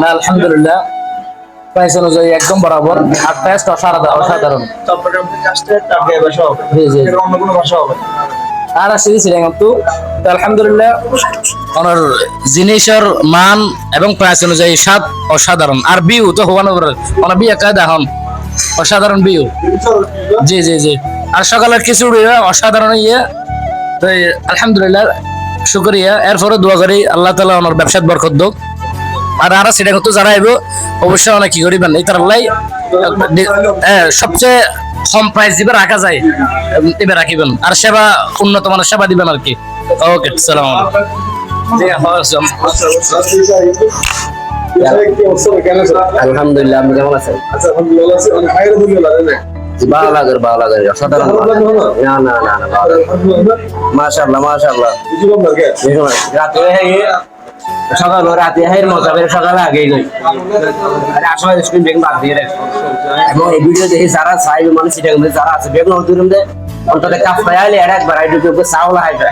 না, আলহামদুলিল্লাহ। প্রাইস অনুযায়ী একদম বরাবর। আর টেস্ট অসাধারণ অসাধারণ। আর তো আলহামদুলিল্লাহ, ওনার জিনিসের মান এবং প্রাইস অনুযায়ী অসাধারণ। আর বিউ তো ওনার বিয়ে কায়দা হন অসাধারণ বিউ। জি জি জি। আর সকালের খিচুড়ি, অসাধারণ ইয়ে। তো আলহামদুলিল্লাহ, শুকরিয়া। এরপরে দোয়া করি, আল্লাহ তালা ওনার ব্যবসার বরকত দোক। আর আর সেটা কিন্তু যারা এবো অবশ্যই অনেক কি করিবেন এই তারাই সবচেয়ে কম প্রাইস দিবে রাখা যায় দিবে রাখিবেন আর সেবা উন্নত মানের সেবা দিবেন আর কি। ওকে সালাম জি হ্যাঁ? আলহামদুলিল্লাহ আপনি কেমন আছেন? আচ্ছা ভালো লাগে না? ভালো লাগে অসাধারণ না? না না না না ভালো লাগে আলহামদুলিল্লাহ। মাশাআল্লাহ মাশাআল্লাহ। রাতে হয়ে সকাল, রাতে হয়ে মজা করে সকাল আগেই গই আরে আসলে স্ক্রিন বেগ বাদ দিয়ে রাখ। এবং এই ভিডিও দেখে যারা চাই মানে সেটা কিন্তু যারা আছে বেগ নতুন দে অন্তত কাপ পাইলে আর একবার আইডি তো চাউল হাইবে